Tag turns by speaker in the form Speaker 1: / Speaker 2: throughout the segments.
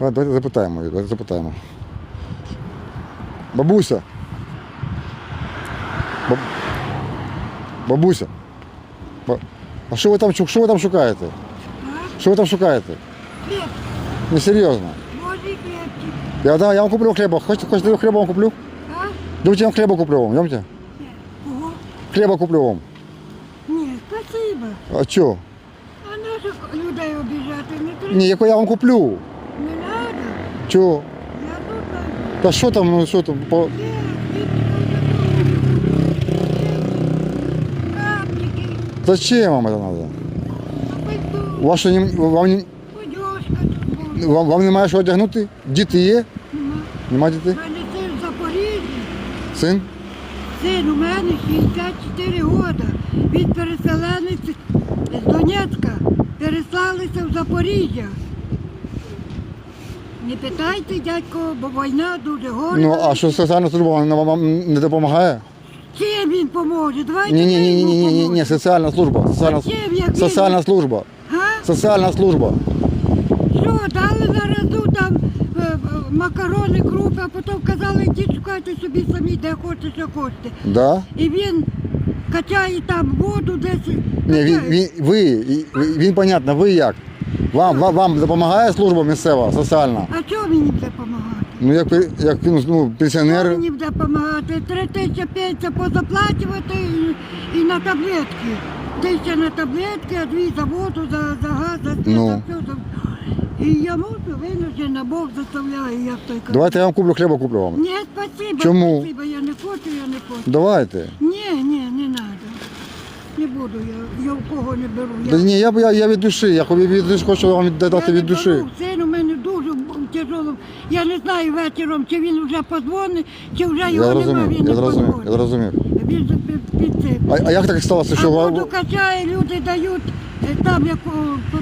Speaker 1: А, Давайте запитаємо її, давайте запитаємо. Бабуся. Баб... Бабуся. Ба- А що ви там, шу- що ви там шукаєте? Що ви там шукаєте?
Speaker 2: Хліб,
Speaker 1: Не серйозно.
Speaker 2: може і хлібчик.
Speaker 1: Я, да, я вам куплю хліба. Хочете, хочете я хліба вам куплю?
Speaker 2: А?
Speaker 1: Давайте я вам хліба куплю вам, йдемте.
Speaker 2: Ого.
Speaker 1: Хліба куплю вам.
Speaker 2: Ні, спасибо.
Speaker 1: А що?
Speaker 2: А нащо людей обіжати? Не треба.
Speaker 1: Ні, яку я вам куплю.
Speaker 2: А,
Speaker 1: Та що там, ну що там? По... Зачем вам треба?
Speaker 2: пальто,
Speaker 1: У вас що, не, вам, не- вам, вам немає що одягнути? Діти є?
Speaker 2: Нема.
Speaker 1: Дітей?
Speaker 2: мене син в Запоріжжі.
Speaker 1: Син?
Speaker 2: Син у мене 64 роки. Він переселенець з Донецька. Переслалися в Запоріжжя. Не питайте, дядько, бо війна дуже горда.
Speaker 1: Ну, а що соціальна служба вам, вам не допомагає?
Speaker 2: Чим він поможе? Давайте
Speaker 1: Ні, ні, ні, ні, ні, ні, ні, соціальна служба. Соціальна,
Speaker 2: Зачем, як він-
Speaker 1: соціальна служба.
Speaker 2: Га?
Speaker 1: Соціальна служба.
Speaker 2: Що, дали на разу там е, е, макарони, крупи, а потім казали, йдіть шукайте собі самі, де хочете, що хочете.
Speaker 1: Да?
Speaker 2: І він качає там воду десь.
Speaker 1: Ні, він,
Speaker 2: качає.
Speaker 1: він, ви, і- ви- він, понятно, ви як? Вам, вам, вам допомагає служба місцева, соціальна?
Speaker 2: А чого мені буде допомагати?
Speaker 1: Ну, як, пе- як ну, ну,
Speaker 2: Що
Speaker 1: пенсіонер,
Speaker 2: мені буде допомагати? Три тисячі пенсія позаплачувати і, і на таблетки. Тисяча на таблетки, а дві за воду, за, за газ, за все,
Speaker 1: Ну.
Speaker 2: за все. За... І я мушу винуждена, Бог заставляє, як той каже.
Speaker 1: давайте я вам куплю хліба куплю вам.
Speaker 2: Ні, спасибо,
Speaker 1: Чому?
Speaker 2: спасибо, я не хочу, я не хочу.
Speaker 1: Давайте.
Speaker 2: Ні, ні, не треба. Не буду я, я в кого не беру.
Speaker 1: Да
Speaker 2: Я,
Speaker 1: ні, я, б- я, я від душі, я від душі хочу вам дати
Speaker 2: я не
Speaker 1: від душі.
Speaker 2: Син у мене дуже тяжело. Я не знаю вечором, чи він вже подзвонить, чи вже
Speaker 1: Я
Speaker 2: його немає,
Speaker 1: зрозумів,
Speaker 2: він
Speaker 1: я
Speaker 2: не
Speaker 1: зрозумів, я
Speaker 2: подзвонить.
Speaker 1: зрозумів.
Speaker 2: Він же під.
Speaker 1: А, а як так сталося,
Speaker 2: А
Speaker 1: що
Speaker 2: воду
Speaker 1: ви...
Speaker 2: качає, люди дають е, там як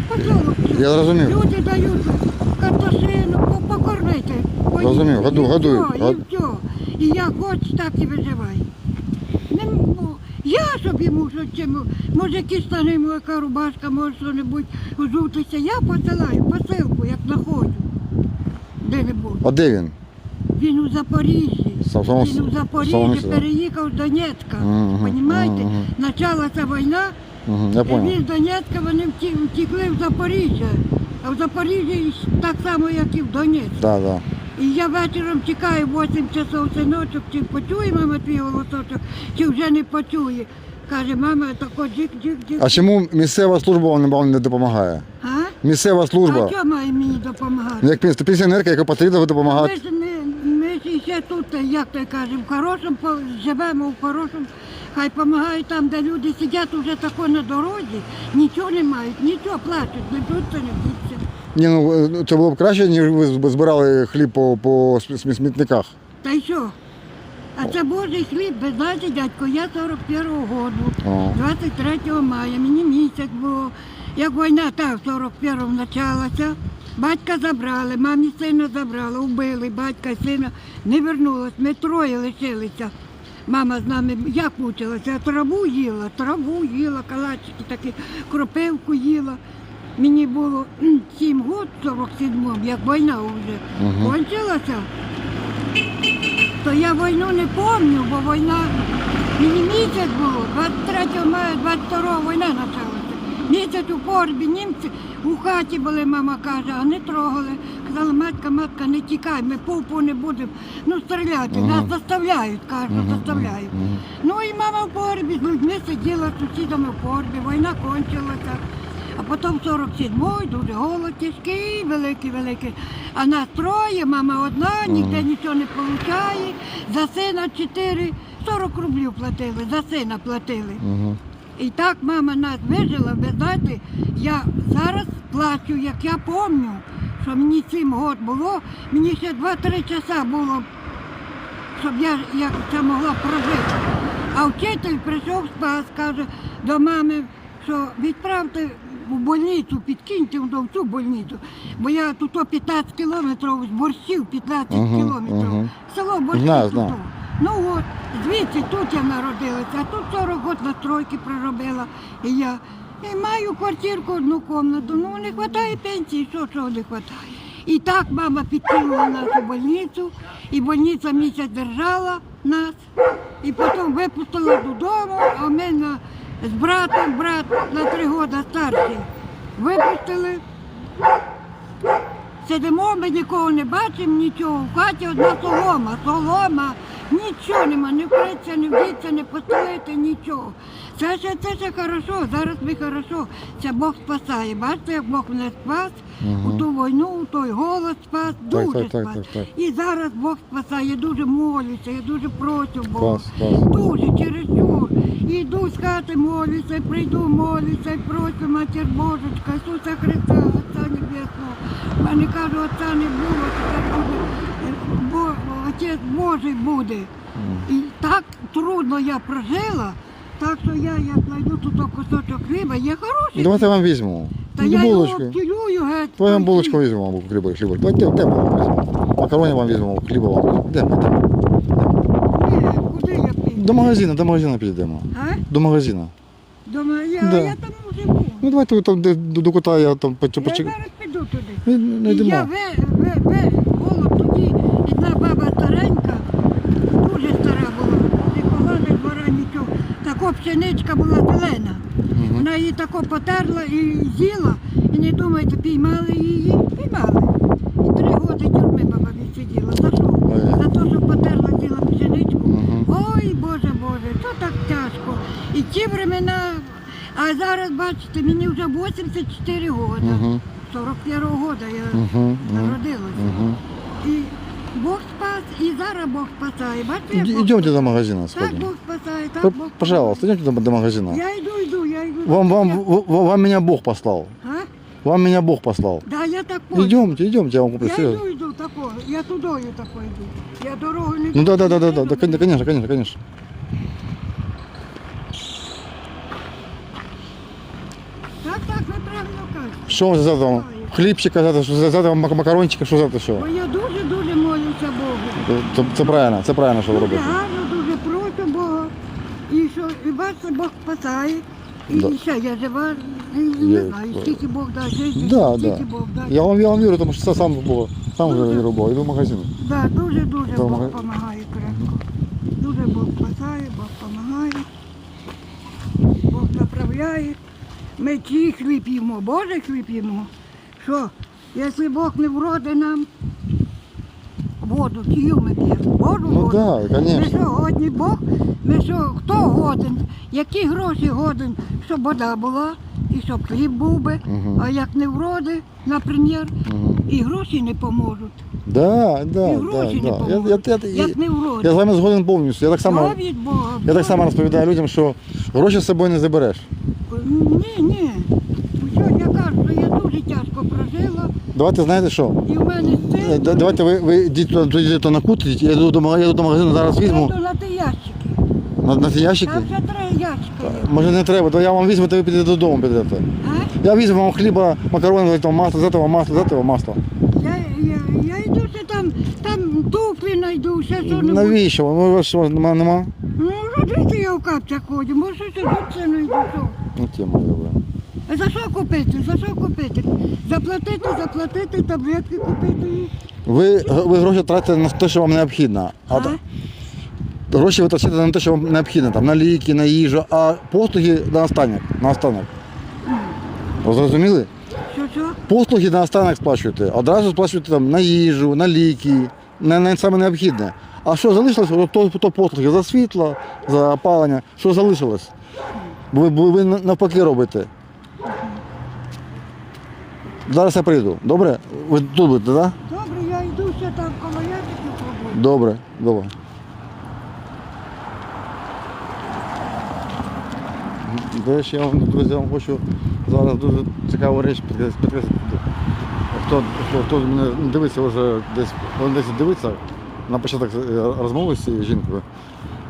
Speaker 2: посолок.
Speaker 1: Я зрозумів.
Speaker 2: Люди дають картошину, по- покормити.
Speaker 1: Зрозумів, году-
Speaker 2: І все, І все. І я хоч так і виживаю. Не м- я собі мушу чим, може якісь йому яка рубашка, може що-небудь взутися. Я посилаю посилку, як знаходжу. Де-небудь.
Speaker 1: А де він?
Speaker 2: Він у Запоріжжі.
Speaker 1: Сам-
Speaker 2: Він у Запоріжжі
Speaker 1: місце,
Speaker 2: переїхав з Донецька.
Speaker 1: Мгм,
Speaker 2: Понімаєте?
Speaker 1: мгм.
Speaker 2: Війна,
Speaker 1: я
Speaker 2: і
Speaker 1: понял.
Speaker 2: він з Донецька вони вті- втекли в Запоріжжя. А в Запоріжжі так само, як і в Донецьку.
Speaker 1: Да, да.
Speaker 2: І я вечором чекаю 8 часов синочок, чи почує мама твій голосочок, чи вже не почує. Каже, мама, тако джик-джик-джик.
Speaker 1: А чому місцева служба вам вам не допомагає?
Speaker 2: А?
Speaker 1: Місцева
Speaker 2: А що має мені допомагати?
Speaker 1: Як пен- пенсіонерка, яка потрібно
Speaker 2: Ми
Speaker 1: допомагати.
Speaker 2: ж, не, ми ж ще тут, як то кажемо, в хорошому, по- живемо в хорошому. Хай допомагають там, де люди сидять уже тако на дорозі, нічого не мають, нічого плачуть, не тут, то не б'ються.
Speaker 1: Ні, ну це було б краще, ніж ви збирали хліб по, по смітниках.
Speaker 2: Та й що? А це Божий хліб, ви знаєте, дядько, я 41-го року,
Speaker 1: О.
Speaker 2: 23 мая, мені місяць було. Як війна та в 41-му почалася, батька забрали, мамі сина забрали, вбили, батька і сина не вернулось, ми троє лишилися. Мама з нами як мучилася, траву їла, траву їла, калачики такі, кропивку їла. Мені було 7 років, 47-му, як війна вже
Speaker 1: Мгм.
Speaker 2: кончилася. То я війну не пам'ятаю, бо війна мені місяць було, 23 мая, 22 війна почалася. Місяць у погребі німці у хаті були, мама каже, а не трогали. Казала, матка, матка, не тікай, ми пупу не будемо ну, стріляти. Нас заставляють, кажуть, заставляють. Ну і мама в погребі з людьми сиділа з сусідами в погребі, війна кончилася. А потім 47-й, дуже голод тяжкий, великий, великий. А нас троє, мама одна, ніде нічого не отримує. За сина 4, 40 рублів платили, за сина платили.
Speaker 1: Угу.
Speaker 2: І так мама нас вижила, ви знаєте, я зараз плачу, як я пам'ятаю, що мені 7 років було, мені ще 2-3 часа було, щоб я, я це могла прожити. А вчитель прийшов спас, каже до мами, що відправте в больницю, підкиньте в цю больницю. Бо я тут 15 кілометрів з борщів, 15
Speaker 1: Мгм,
Speaker 2: кілометрів.
Speaker 1: мгм.
Speaker 2: Село борщів.
Speaker 1: Знаю,
Speaker 2: тут.
Speaker 1: знаю.
Speaker 2: Ну от, звідси тут я народилася, а тут 40 років на стройці проробила. І я і маю квартирку одну кімнату. Ну не вистачає пенсії, що, що не вистачає. І так мама підкинула нас у больницю, і больниця місяць держала нас, і потім випустила додому, а ми на, з братом, брат на три роки старший, випустили. Сидимо, ми нікого не бачимо, нічого. В хаті одна солома, солома, нічого нема, не вкриться, не вдіться, не постелити, нічого. Це ще, це ще хорошо, зараз ми хорошо. Це Бог спасає. Бачите, як Бог мене спас, у ту війну, у той голод спас, дуже
Speaker 1: так, так,
Speaker 2: спас.
Speaker 1: так, так.
Speaker 2: І зараз Бог спасає, я дуже молюся, я дуже прошу Бога.
Speaker 1: Клас, клас.
Speaker 2: Дуже чересчур. Іду з хати молюся, прийду молюся, і прошу матір Божечка, Ісуса Христа, Отця Небесного. Мене кажуть, отця не було, тепер буде, Бо, Отець Божий буде. І так трудно я прожила, так що я як знайду тут кусочок хліба, є хороший.
Speaker 1: Давайте я вам візьму.
Speaker 2: Та
Speaker 1: Ну,
Speaker 2: я його обтілюю геть.
Speaker 1: Я вам булочку візьму, або хліба, хліба. Давайте де вам візьму. Макароні вам візьму, хліба вам візьму.
Speaker 2: Ні, куди я піду?
Speaker 1: До магазину, до магазину підійдемо.
Speaker 2: А?
Speaker 1: До магазину.
Speaker 2: Дома, я,
Speaker 1: Да.
Speaker 2: я там живу.
Speaker 1: Ну давайте ви там де, до, до кота я там
Speaker 2: Я
Speaker 1: почекаю.
Speaker 2: зараз піду туди.
Speaker 1: Ми не
Speaker 2: І
Speaker 1: йдемо.
Speaker 2: ве, ве, ве, голод тоді, одна баба старенька, дуже стара була, ніколи не двора нічого. Така пшеничка була зелена. Вона її тако потерла і з'їла, і не думайте, піймали її, піймали. І три роки тюрми баба відсиділа. За що? За те, що потерла з'їла пшеничку. Ой, Боже, Боже, то так тяжко. І ті времена, а зараз, бачите, мені вже 84 роки.
Speaker 1: Мгм.
Speaker 2: 41-го года я народилася. І Бог спас, і зараз Бог спасає. Бачите, як
Speaker 1: Иди-
Speaker 2: Бог
Speaker 1: Идемте
Speaker 2: спасає?
Speaker 1: до магазина
Speaker 2: Так
Speaker 1: сходим.
Speaker 2: Бог спасає, так
Speaker 1: П-
Speaker 2: Бог
Speaker 1: Пожалуйста, идемте до, до магазина.
Speaker 2: спасає. Я йду, йду, я йду.
Speaker 1: Вам, вам,
Speaker 2: Я-
Speaker 1: в- в- вам меня Бог послал.
Speaker 2: А?
Speaker 1: Вам меня Бог послал.
Speaker 2: Да, я так понял.
Speaker 1: Идемте, идемте, я вам куплю.
Speaker 2: Я
Speaker 1: серьезно.
Speaker 2: йду, йду тако, я тудою тако йду. Я дорогу не
Speaker 1: Ну да, да, да, да, да,
Speaker 2: знаю,
Speaker 1: да, кон- конечно, конечно, конечно.
Speaker 2: Так, так, ви правильно кажете.
Speaker 1: Что вам за там? Хлібчика, за що за за там мак- макарончика, що за це що?
Speaker 2: Бо я дуже-дуже молюся Богу.
Speaker 1: Це, це правильно, це правильно, що ви
Speaker 2: Дуже
Speaker 1: робите.
Speaker 2: гарно, дуже прошу Бога. І що, і бачите, Бог спасає. І
Speaker 1: Да.
Speaker 2: ще я жива, і, і
Speaker 1: Є,
Speaker 2: знаю, скільки Бог дасть життя,
Speaker 1: Да,
Speaker 2: скільки
Speaker 1: да.
Speaker 2: Бог дасть.
Speaker 1: Я вам, я вам вірю, тому що це сам Бог. Сам вже вірю в Бога. Йду в магазин.
Speaker 2: Да, дуже-дуже Бог
Speaker 1: мага-
Speaker 2: допомагає крепко. Дуже Бог спасає, Бог допомагає. Бог направляє. Ми чий хліб їмо, Божий хліб їмо. Що, якщо Бог не вроде нам воду, чию ми п'ємо? Божу
Speaker 1: Ну
Speaker 2: воду.
Speaker 1: да,
Speaker 2: Ми
Speaker 1: конечно.
Speaker 2: що, годні Бог? Ми що, хто годен? Які гроші годен, щоб вода була і щоб хліб був би,
Speaker 1: Мгм.
Speaker 2: а як не вроде, наприклад,
Speaker 1: Мгм.
Speaker 2: і гроші не поможуть.
Speaker 1: Да, да,
Speaker 2: І
Speaker 1: да,
Speaker 2: гроші не
Speaker 1: да. Я,
Speaker 2: поможуть.
Speaker 1: я, я,
Speaker 2: як не вроде.
Speaker 1: я з вами згоден повністю. Я так само,
Speaker 2: від Бога?
Speaker 1: я так само розповідаю людям, що гроші з собою не забереш.
Speaker 2: Ні, ні. Що я кажу, що я дуже тяжко прожила,
Speaker 1: Давайте знаєте що?
Speaker 2: і в мене
Speaker 1: Е,
Speaker 2: син.
Speaker 1: да- Давайте ви, ви йдіть туди, туди, йдете на кут, йдіть, я йду до, мага- я йду до магазину, зараз візьму
Speaker 2: Треба на ті ящики.
Speaker 1: на, на ті ящики.
Speaker 2: Там вже три ящика. є.
Speaker 1: Може не треба, то я вам візьму, то ви підете додому підете.
Speaker 2: А?
Speaker 1: Я візьму вам хліба, макарони, з этого масла, з этого масла, з этого масла.
Speaker 2: Я, я, я йду ще там, там туфлі знайду, ще що небудь.
Speaker 1: Навіщо? Ну, у вас що, нема? нема?
Speaker 2: Ну, родити я в капцях ходжу, може щось тут знайду. що?
Speaker 1: Ну, тема я ви.
Speaker 2: А За що купити? За що купити? Заплатити, заплатити, таблетки купити.
Speaker 1: Ви, ви гроші тратите на те, що вам необхідно. А,
Speaker 2: А?
Speaker 1: гроші ви тратите на те, що вам необхідно, там, на ліки, на їжу, а послуги на останок. На останок. Ви зрозуміли?
Speaker 2: Що що?
Speaker 1: Послуги на останок сплачуєте. Одразу сплачуєте там, на їжу, на ліки, на, на саме необхідне. А що залишилось, то, то, то послуги за світло, за опалення. Що залишилось? Бо ви, бо ви навпаки робите. Зараз я прийду. Добре? Ви тут будете, так? Да?
Speaker 2: Добре, я йду ще там коло ящиків пробую.
Speaker 1: Добре, добре. До речі, я вам, друзі, вам хочу зараз дуже цікаву річ підкреслити. Хто, хто, хто мене дивиться вже десь, десь дивиться на початок е, розмови з цією жінкою,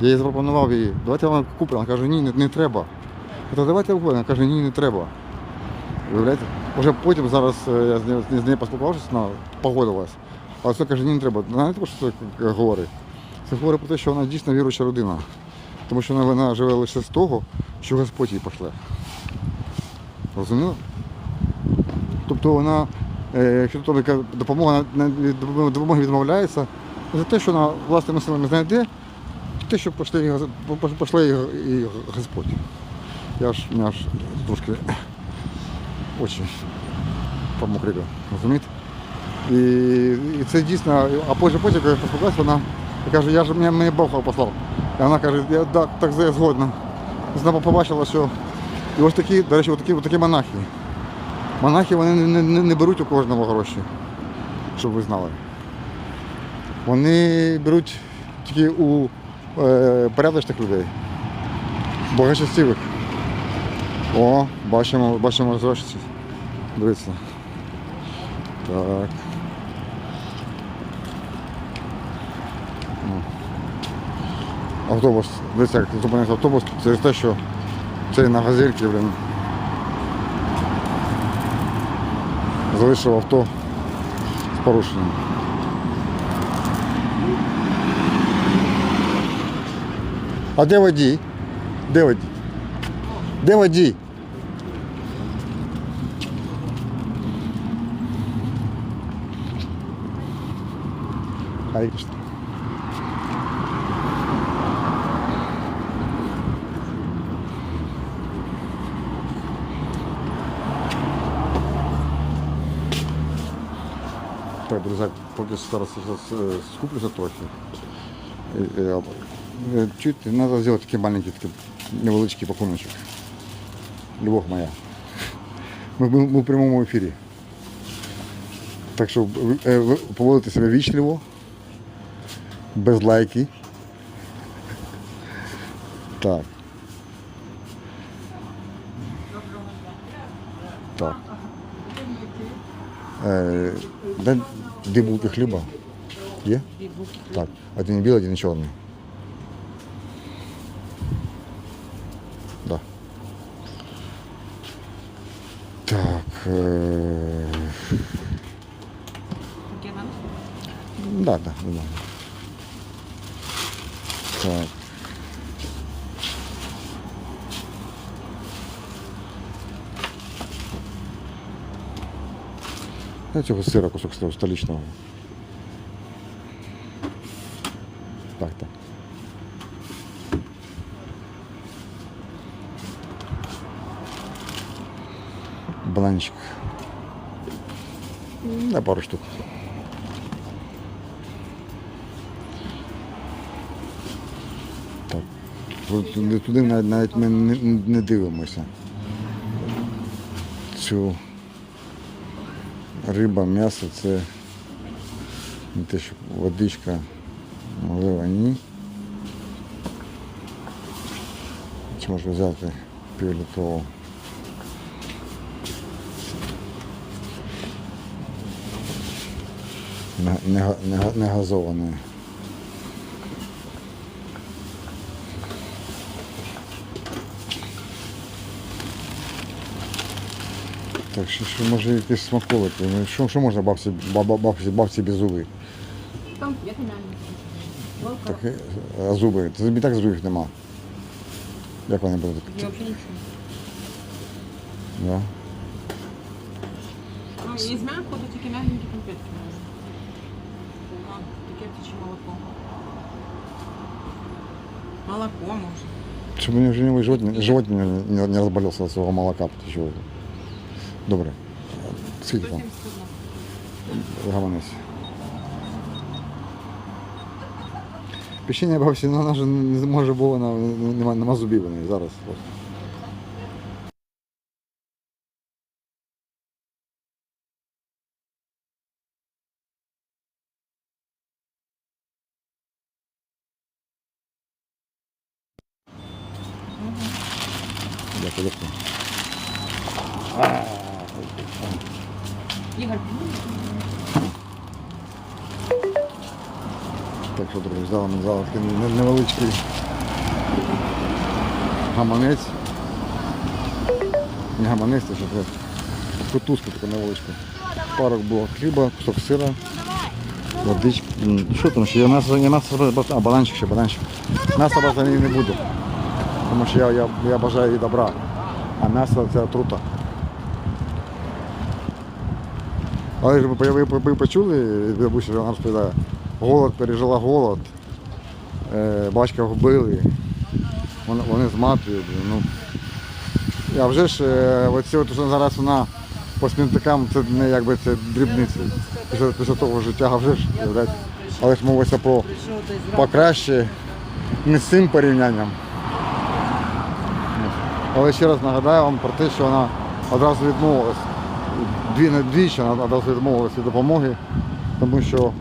Speaker 1: я їй запропонував їй, давайте я вам куплю. Вона каже, ні, не, не треба. Я кажу, давайте я куплю. Вона каже, ні, не треба. Виявляєте? Вже потім зараз е, я з нею, поспілкувався, вона погодилась. Але це каже, ні, не треба. Знаєте, про що це говорить? Це говорить про те, що вона дійсно віруюча родина. Тому що вона, вона живе лише з того, що Господь їй пошле. Розуміли? Тобто вона е, якщо яка допомога допомоги- відмовляється, за те, що вона власними силами знайде, те, що пошли його, по- пошли і Господь. Я ж, я ж трошки очі помокрили, розумієте? І, і це дійсно, а потім, потім, коли я поспілкувався, вона каже, я ж мене, Бог послав. І вона каже, я так, так я згодна. Вона побачила, що і ось такі, до речі, ось такі, ось такі монахи. Монахи вони не, не, не беруть у кожного гроші, щоб ви знали. Вони беруть тільки у е, порядочних людей, богочастивих. О, бачимо, бачимо розважці. Дивіться. Так. Ну. Автобус, дивіться, як зупинився автобус через те, що цей на газельці, блін. Залишив авто з порушенням. А де водій? Де водій? Де водій? Харе Кришна. Так, друзі, поки зараз я зараз, е, скуплюся трохи. Е, е, е, Чуть треба зробити такий маленький, такий невеличкий пакуночок. Любов моя. Ми, ми, ми в прямому ефірі. Так що е, ви поводите себе вічливо, без лайки. Так. Так. Е, де дві булки хліба? Є? Так. Один білий, один чорний. Да. Так. Е... Да, да, да. Так. Я цього сира кусок столичного. Так, так. Бананчик. На пару штук. Так. Туди, туди навіть, навіть ми не, не дивимося. Цю риба, м'ясо це не те, що водичка, можливо, ні. Чи можна взяти півлітрову. Не, не, не, га- не газованої. Так, що, що може якісь смаколики? Ну, Що, що можна бабці, баба, бабці, бабці без зуби? Так, е, а зуби? Це і так зубів нема. Як вони будуть?
Speaker 3: Я вообще ничего.
Speaker 1: Да?
Speaker 3: Ну, из мягкого то тільки мягенькі конфетки птиче молоко. Молоко може.
Speaker 1: Щоб мені вже не живот, не, живот не, не, не розболівся від свого молока. Чого? Добре. Скільки там?
Speaker 3: 171.
Speaker 1: Гаманець. Печення бабці, ну вона ж не може, бо вона нема, нема зубів у неї зараз. От. Кутузка така невеличка. Парок було хліба, кусок сира, водички. Що там ще? Я м'ясо, я м'ясо, а бананчик ще, бананчик. М'ясо брати не буду. Тому що я, я, я бажаю їй добра. А м'ясо це отрута. Але ви, ви, ви почули, від бабусі вона розповідає, голод пережила голод, е, батька вбили, вони, вони з матір'ю. Ну, а вже ж е, оці от, зараз вона по смітникам, це не якби це дрібниці. Після, після того життя, вже ж, але ж мовиться про покраще не з цим порівнянням. Але ще раз нагадаю вам про те, що вона одразу відмовилась. Дві не двічі вона одразу відмовилась від допомоги, тому що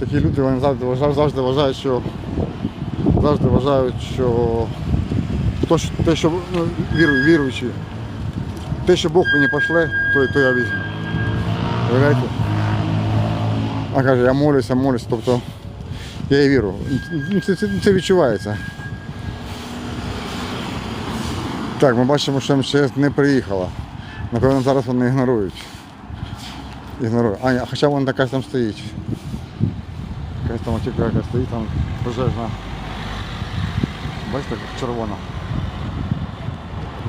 Speaker 1: такі люди вони завжди вважають, завжди вважають, що завжди вважають, що те, що ну, віру, віруючі, те, що Бог мені пошле, то, то я візьму. Уявляєте? А каже, я молюся, молюся, тобто я їй вірю. Ну, Це, це, це відчувається. Так, ми бачимо, що МЧС не приїхала. Напевно, зараз вони ігнорують. Ігнорують. А, хоча вона така там стоїть. Якась там яка стоїть, там пожежна. Бачите, червона.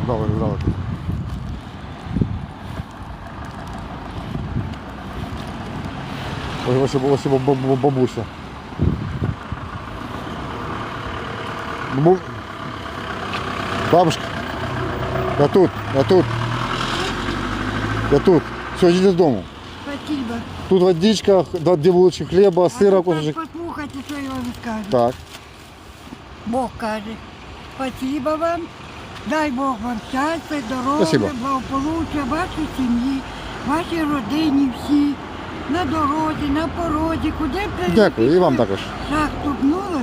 Speaker 1: Вдали, вдали. Ось ось ось баб- баб- бабуся. Бабушка, я тут, я тут. Я тут. Все, йдіть додому.
Speaker 2: Спасибо.
Speaker 1: Тут водичка, дві булочки хліба, сира,
Speaker 2: А тепер. Послухайте, що я вам скажу.
Speaker 1: Так.
Speaker 2: Бог каже, спасибо вам, дай Бог вам щастя, здоров'я, благополуччя, вашій сім'ї, вашій родині всі, на дорозі, на порозі, куди б
Speaker 1: Дякую, і вам також.
Speaker 2: Шаг ступнули,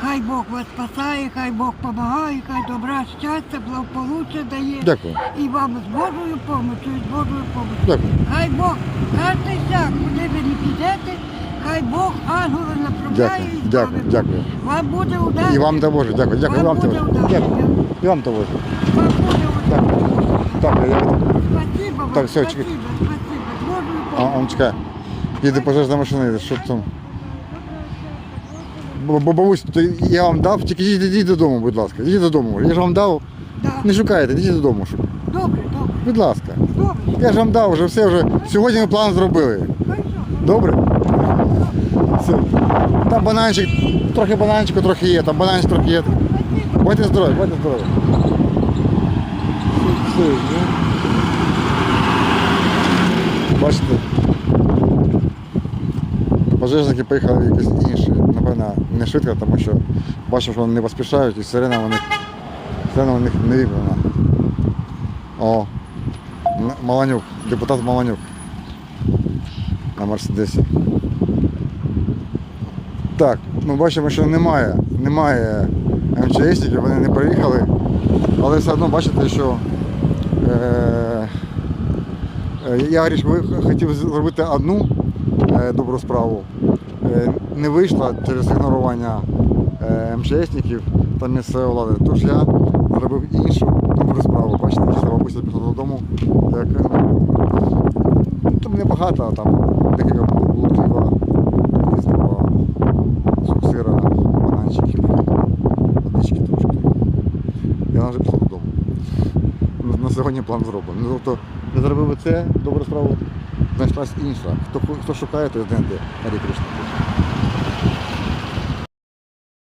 Speaker 2: хай Бог вас спасає, хай Бог допомагає, хай добра, щастя, благополуччя дає.
Speaker 1: Дякую.
Speaker 2: І вам з Божою допомогою, з Божою допомогою.
Speaker 1: Дякую.
Speaker 2: Хай Бог, кожен шлях, куди ви не підете, хай Бог ангели направляє
Speaker 1: Дякую,
Speaker 2: і
Speaker 1: дякую,
Speaker 2: славить.
Speaker 1: дякую.
Speaker 2: Вам буде удача.
Speaker 1: І вам того ж. Дякую, дякую, вам того ж. Дякую. І вам того ж.
Speaker 2: Вам буде удача.
Speaker 1: Так, я
Speaker 2: Спасибо вам,
Speaker 1: Так, все,
Speaker 2: спасибо,
Speaker 1: чекай.
Speaker 2: спасибо. З Божою
Speaker 1: А,
Speaker 2: допомогою.
Speaker 1: он чекай. Їде пожежна машина, їде, що там? Бо- бо- Бабусь, то я вам дав, тільки йдіть, йдіть додому, будь ласка. Йдіть додому. Я ж вам дав.
Speaker 2: Да.
Speaker 1: Не шукайте, йдіть додому. щоб-
Speaker 2: Добре, добре,
Speaker 1: Будь ласка.
Speaker 2: добре.
Speaker 1: Я ж вам дав вже все вже. Сьогодні ми план зробили.
Speaker 2: Хорошо.
Speaker 1: Добре? Все. Там бананчик, трохи бананчику трохи є, там бананчик трохи є.
Speaker 2: Спасибо.
Speaker 1: Будьте здорові, будьте здорові. Все, все, ну. Бачите, Пожежники поїхали якісь інші, напевно, не швидко, тому що бачу, що вони не поспішають і сирена у них, сирена у них не вібрана. О, Маланюк, депутат Маланюк на Мерседесі. Так, ми бачимо, що немає, немає МЧСників, вони не приїхали, але все одно бачите, що е, е, я говориш, ви хотів зробити одну добру справу, е, не вийшла через ігнорування е, МЧСників та місцевої влади. Тож я зробив іншу добру справу. Бачите, після бабуся пішла додому, як ну, там небагато, там декілька було хліба, різного сира, бананчиків, водички трошки. Я вже пішов додому. На- сьогодні план зроблений. Ну, тобто, я зробив це, добру справу, знайшлась інша. Хто, хто шукає, той знайде. Гарі Кришна.